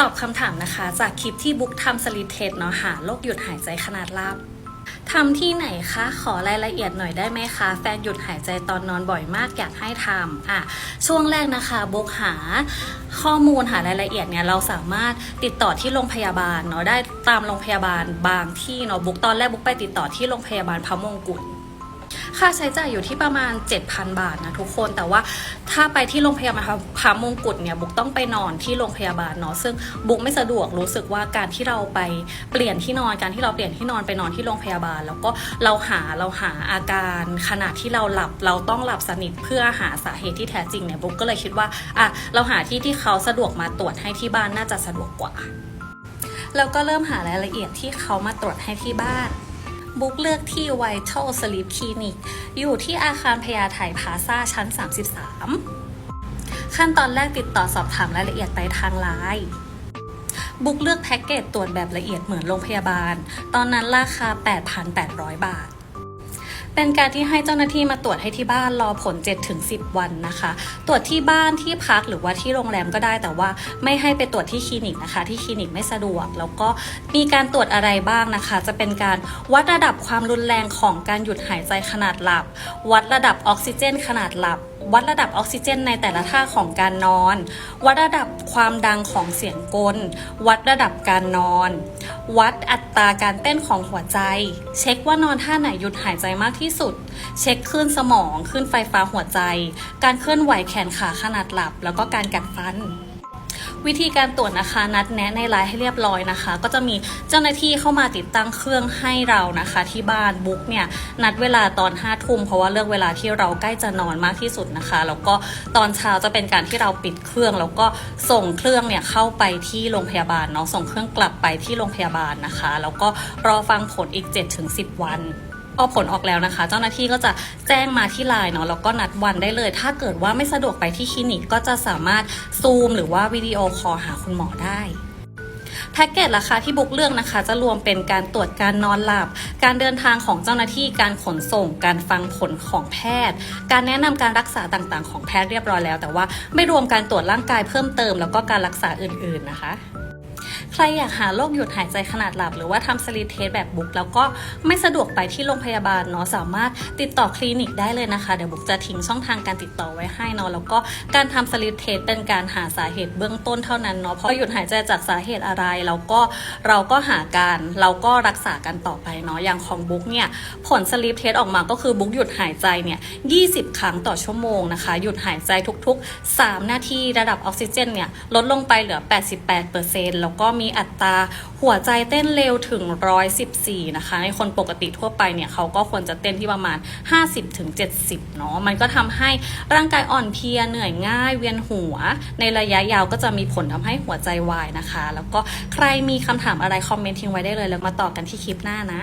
ตอบคำถามนะคะ จากคลิปที่บุ๊กทำสลิปเทสเนาะหาโรคหยุดหายใจขนาดลาบทำที่ไหนคะ ขอรายละเอียดหน่อยได้ไหมคะ แฟนหยุดหายใจตอนนอนบ่อยมากอยากให้ทำอะช่วงแรกนะคะบุกหาข้อมูลหารายละเอียดเนี่ยเราสามารถติดต่อที่โรงพยาบาลเนาะได้ตามโรงพยาบาลบางที่เนาะบุกตอนแรกบุกไปติดต่อที่โรงพยาบาลพระมงกุฎ ค่าใช้จ่ายอยู่ที่ประมาณ 7,000 บาทนะทุกคน แต่ว่าถ้าไปที่โรงพยาบาลพระมงกุฎเนี่ยบุกต้องไปนอนที่โรงพยาบาลเนาะ ซึ่งบุกไม่สะดวกรู้สึกว่าการที่เราไปเปลี่ยนที่นอน การที่เราเปลี่ยนที่นอนไปนอนที่โรงพยาบาล แล้วก็เราหาเราหาอาการขณะที่เราหลับเราต้องหลับสนิทเพื่อหาสาเหตุที่แท้จริงเนี่ยบุกก็เลยคิดว่าอะเราหาที่ที่เขาสะดวกมาตรวจให้ที่บ้านน่าจะสะดวกกว่าแล้วก็เริ่มหารายละเอียดที่เขามาตรวจให้ที่บ้าน บุ๊กเลือกที่ Vital Sleep Clinic อยู่ที่อาคารพญาไทพาซาชั้น 33 ขั้นตอนแรกติดต่อสอบถามรายละเอียดไปทางไลน์บุ๊กเลือกแพ็กเกจตรวจแบบละเอียดเหมือนโรงพยาบาล ตอนนั้นราคา 8,800 บาท เป็นการที่ให้เจ้าหน้าที่มาตรวจให้ที่บ้านรอผล 7-10 วันนะคะ ตรวจที่บ้านที่พักหรือว่าที่โรงแรมก็ได้แต่ว่าไม่ให้ไปตรวจที่คลินิกนะคะ ที่คลินิกไม่สะดวก แล้วก็มีการตรวจอะไรบ้างนะคะ จะเป็นการวัดระดับความรุนแรงของการหยุดหายใจขนาดหลับ วัดระดับออกซิเจน ขนาดหลับ วัดระดับออกซิเจนในแต่ละท่าของการนอน วัดระดับความดังของเสียงกล วัดระดับการนอน วัดอัตราการเต้นของหัวใจ เช็คว่านอนท่าไหนหยุดหายใจมากที่สุด เช็คคลื่นสมองคลื่นไฟฟ้าหัวใจ การเคลื่อนไหวแขนขาขนาดหลับ แล้วก็การกัดฟัน วิธีการตรวจนะคะนัดแนะในไลน์ให้เรียบร้อยนะคะ ก็จะมีเจ้าหน้าที่เข้ามาติดตั้งเครื่องให้เรานะคะ ที่บ้านบุ๊กเนี่ยนัดเวลาตอน5้าทุ่มเพราะว่าเลือกเวลาที่เราใกล้จะนอนมากที่สุดนะคะ แล้วก็ตอนเช้าจะเป็นการที่เราปิดเครื่อง แล้วก็ส่งเครื่องเนี่ยเข้าไปที่โรงพยาบาลเนาะส่งเครื่องกลับไปที่โรงพยาบาลนะคะ แล้วก็รอฟังผลอีก 7-10 วัน อผลออกแล้วนะคะ เจ้าหน้าที่ก็จะแจ้งมาที่ไลน์เนาะแล้วก็นัดวันได้เลย ถ้าเกิดว่าไม่สะดวกไปที่คลินิกก็จะสามารถซูมหรือว่าวิดีโอคอลหาคุณหมอได้แพ็กเกจราคาที่บุกเลือกนะคะ จะรวมเป็นการตรวจการนอนหลับ การเดินทางของเจ้าหน้าที่การขนส่ง การฟังผลของแพทย์ การแนะนำการรักษาต่างๆ ของแพทย์เรียบร้อยแล้ว แต่ว่าไม่รวมการตรวจร่างกายเพิ่มเติม แล้วก็การรักษาอื่นๆนะคะ รอยากหาโรคหยุดหายใจขนาดหลับ หรือว่าทำสลีปเทสแบบบุ๊กแล้วก็ไม่สะดวกไปที่โรงพยาบาลเนาะสามารถติดต่อคลินิกได้เลยนะคะ เดี๋ยวบุ๊กจะทิ้งช่องทางการติดต่อไว้ให้เนาะแล้วก็การทำสลีปเทสเป็นการหาสาเหตุเบื้องต้นเท่านั้นเนาะเพราะหยุดหายใจจากสาเหตุอะไรแล้วก็เราก็หาการเราก็รักษากันต่อไปเนาะอย่างของบุ๊กเนี่ยผลสลีปเทสออกมาก็คือบุ๊กหยุดหายใจเนี่ย20 ครั้งต่อชั่วโมงนะคะ หยุดหายใจทุกๆ 3 นาทีระดับออกซิเจนเนี่ยลดลงไปเหลือ 88%แล้วก็มีอัตราหัวใจเต้นเร็วถึง 114 นะคะ ในคนปกติทั่วไปเนี่ยเขาก็ควรจะเต้นที่ประมาณ 50-70เนาะ มันก็ทำให้ร่างกายอ่อนเพลียเหนื่อยง่าย เวียนหัว ในระยะยาวก็จะมีผลทำให้หัวใจวายนะคะ แล้วก็ใครมีคำถามอะไรคอมเมนต์ทิ้งไว้ได้เลย แล้วมาต่อกันที่คลิปหน้านะ